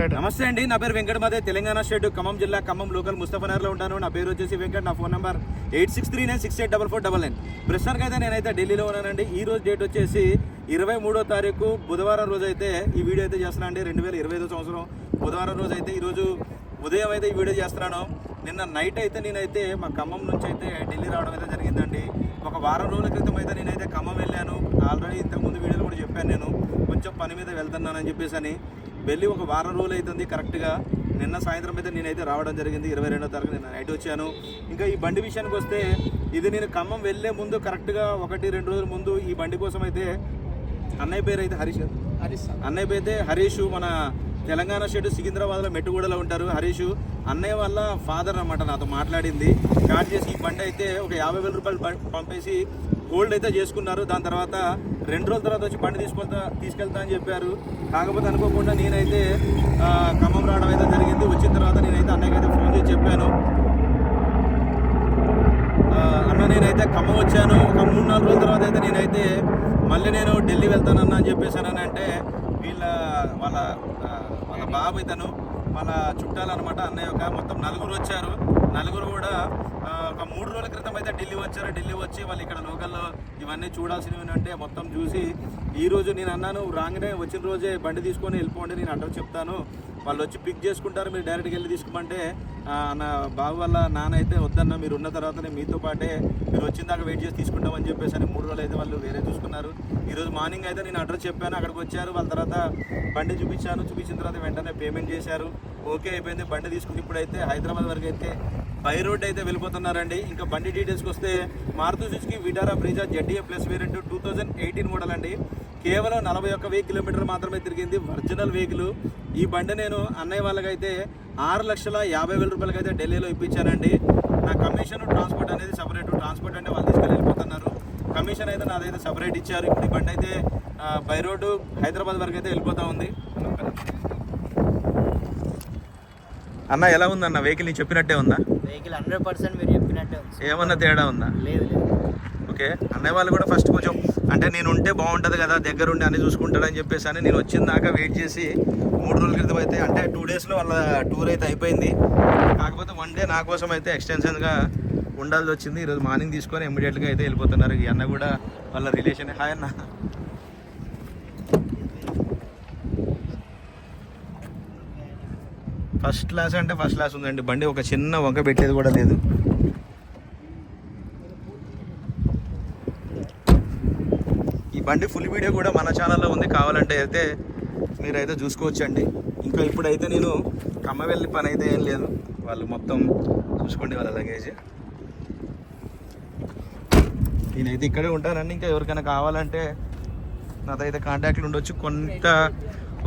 మాట్లాడు నమస్తే అండి నా పేరు వెంకట మాదే తెలంగాణ స్టేట్ ఖమ్మం జిల్లా ఖమ్మం లోకల్ ముస్తఫనగర్లో ఉంటాను. నా పేరు వచ్చేసి వెంకట నా phone number eight six three nine six eight double four double nine ప్రస్తుతానికి అయితే నేనైతే ఢిల్లీలో ఉన్నానండి. ఈ రోజు డేట్ వచ్చేసి ఇరవై మూడో తారీఖు బుధవారం రోజు అయితే ఈ వీడియో అయితే చేస్తున్నాను అండి. రెండు వేల ఇరవై ఐదో సంవత్సరం బుధవారం రోజు అయితే ఈరోజు ఉదయం అయితే ఈ వీడియో చేస్తున్నాను. నిన్న నైట్ అయితే నేనైతే మా ఖమ్మం నుంచి అయితే ఢిల్లీ రావడం అయితే జరిగిందండి. ఒక వారం రోజుల క్రితం అయితే నేనైతే ఖమ్మం వెళ్ళాను. ఆల్రెడీ ఇంతకుముందు వీడియోలో కూడా చెప్పాను నేను. కొంచెం పని మీద వెళ్తున్నానని చెప్పేసి అని వెళ్ళి ఒక వారం రోజులు అవుతుంది. కరెక్ట్గా నిన్న సాయంత్రం అయితే నేనైతే రావడం జరిగింది. ఇరవై రెండో తారీఖు నిన్న నైట్ వచ్చాను. ఇంకా ఈ బండి విషయానికి వస్తే ఇది నేను ఖమ్మం వెళ్ళే ముందు కరెక్ట్గా ఒకటి రెండు రోజుల ముందు ఈ బండి కోసం అయితే అన్నయ్య పేరు అయితే హరీష్. అన్నయ్య పేరు అయితే హరీష్. మన తెలంగాణ స్టేట్ సికింద్రాబాద్లో మెట్టుగూడలో ఉంటారు హరీష్. అన్నయ్య వాళ్ళ ఫాదర్ అన్నమాట నాతో మాట్లాడింది. స్టార్ట్ చేసి ఈ బండి అయితే ఒక యాభై వేల రూపాయలు పంపేసి హోల్డ్ అయితే చేసుకున్నారు. దాని తర్వాత రెండు రోజుల తర్వాత వచ్చి బండి తీసుకెళ్తా తీసుకెళ్తా అని చెప్పారు. కాకపోతే అనుకోకుండా నేనైతే ఖమ్మం రావడం అయితే జరిగింది. వచ్చిన తర్వాత నేనైతే అన్నయ్యకి అయితే ఫోన్ చేసి చెప్పాను. అన్న నేనైతే ఖమ్మం వచ్చాను. ఒక మూడు నాలుగు రోజుల తర్వాత అయితే నేనైతే మళ్ళీ నేను ఢిల్లీ వెళ్తానన్నా అని చెప్పేసానని అంటే వీళ్ళ వాళ్ళ వాళ్ళ బాబు ఇతను వాళ్ళ చుట్టాలన్నమాట అన్నయ్య ఒక మొత్తం నలుగురు వచ్చారు. నలుగురు కూడా ఒక మూడు రోజుల క్రితం అయితే ఢిల్లీ వచ్చారు. ఢిల్లీ వచ్చి వాళ్ళు ఇక్కడ లోకల్లో ఇవన్నీ చూడాల్సినవి అంటే మొత్తం చూసి ఈ రోజు నేను అన్నాను రాగానే వచ్చిన రోజే బండి తీసుకొని వెళ్ళిపోండి నేను అడ్రస్ చెప్తాను. వాళ్ళు వచ్చి పిక్ చేసుకుంటారు మీరు డైరెక్ట్గా వెళ్ళి తీసుకోమంటే నా బాబు వల్ల నాన్న అయితే వద్దన్న మీరు ఉన్న తర్వాతనే మీతో పాటే మీరు వచ్చిన దాకా వెయిట్ చేసి తీసుకుంటామని చెప్పేసి అని మూడు రోజులు అయితే వాళ్ళు వేరే చూసుకున్నారు. ఈరోజు మార్నింగ్ అయితే నేను అడ్రస్ చెప్పాను అక్కడికి వచ్చారు. వాళ్ళ తర్వాత బండి చూపించాను చూపించిన తర్వాత వెంటనే పేమెంట్ చేశారు. ఓకే అయిపోయింది. బండి తీసుకుని ఇప్పుడైతే హైదరాబాద్ వరకు అయితే బై రోడ్ అయితే వెళ్ళిపోతున్నారండి. ఇంకా బండి డీటెయిల్స్కి వస్తే Maruti Suzuki Vitara Brezza ZDi plus variant two thousand eighteen model అండి కేవలం నలభై ఒక్క వెయ్యి కిలోమీటర్ మాత్రమే తిరిగింది ఒరిజినల్ వెహికల్. ఈ బండి నేను అన్నయ్య వాళ్ళకైతే ఆరు లక్షల యాభై వేల రూపాయలకి అయితే ఢిల్లీలో ఇప్పించానండి. నా కమిషన్ ట్రాన్స్పోర్ట్ అనేది సపరేట్. ట్రాన్స్పోర్ట్ అంటే వాళ్ళు తీసుకెళ్ళి వెళ్ళిపోతున్నారు. కమిషన్ అయితే నాదైతే సపరేట్ ఇచ్చారు. ఇప్పుడు ఈ బండి అయితే బై రోడ్డు హైదరాబాద్ వరకు అయితే వెళ్ళిపోతూ ఉంది. అన్న ఎలా ఉందన్న? వెహికల్ నీ చెప్పినట్టే ఉందా? వెహికల్ హండ్రెడ్ పర్సెంట్ మీరు చెప్పినట్టే ఉంది. ఏమన్నా తేడా ఉందా? లేదు లేదు. ఓకే. అన్నయ్య వాళ్ళు కూడా ఫస్ట్ కొంచెం అంటే నేను ఉంటే బాగుంటుంది కదా దగ్గరుండి అన్ని చూసుకుంటాడని చెప్పేసి అని నేను వచ్చిన దాకా వెయిట్ చేసి మూడు రోజుల క్రితం అయితే అంటే టూ డేస్లో వాళ్ళ టూర్ అయితే అయిపోయింది. కాకపోతే వన్ డే నా కోసం అయితే ఎక్స్టెన్షన్గా ఉండాల్సి వచ్చింది. ఈరోజు మార్నింగ్ తీసుకొని ఇమ్మీడియట్గా అయితే వెళ్ళిపోతున్నారు. ఈ అన్న కూడా వాళ్ళ రిలేషన్ హాయ్ అన్న. ఫస్ట్ క్లాస్ అంటే ఫస్ట్ క్లాస్ ఉందండి. బండి ఒక చిన్న వంక పెట్టేది కూడా లేదు. ఈ బండి ఫుల్ వీడియో కూడా మన ఛానల్లో ఉంది. కావాలంటే అయితే మీరైతే చూసుకోవచ్చండి. ఇంకా ఇప్పుడైతే నేను కమ్మ వెళ్ళి పని అయితే ఏం లేదు. వాళ్ళు మొత్తం చూసుకోండి వాళ్ళ లగేజ్ నేనైతే ఇక్కడే ఉంటానండి. ఇంకా ఎవరికైనా కావాలంటే నాతో అయితే కాంటాక్ట్లు ఉండొచ్చు. కొంత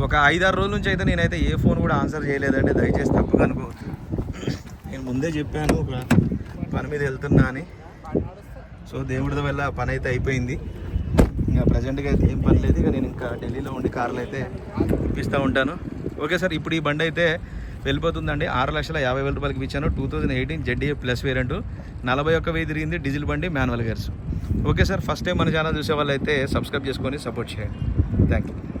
ఒక ఐదారు రోజుల నుంచి అయితే నేనైతే ఏ ఫోన్ కూడా ఆన్సర్ చేయలేదండి. దయచేసి తప్పుగా అనుకోవచ్చు నేను ముందే చెప్పాను ఒక పని మీద వెళ్తున్నా అని. సో దేవుడి వల్ల పని అయితే అయిపోయింది. ఇంకా ప్రజెంట్గా అయితే ఏం పని లేదు. ఇక నేను ఇంకా ఢిల్లీలో ఉండి కార్లు అయితే ఇప్పిస్తూ ఉంటాను. ఓకే సార్ ఇప్పుడు ఈ బండి అయితే వెళ్ళిపోతుందండి. ఆరు లక్షల యాభై వేల రూపాయలకి ఇచ్చాను two thousand eighteen ZDi plus variant నలభై ఒక్క వెయ్యి తిరిగింది డీజిల్ బండి manual gears. Okay sir first time మన ఛానల్ చూసే వాళ్ళు అయితే సబ్స్క్రైబ్ చేసుకొని సపోర్ట్ చేయండి. Thank you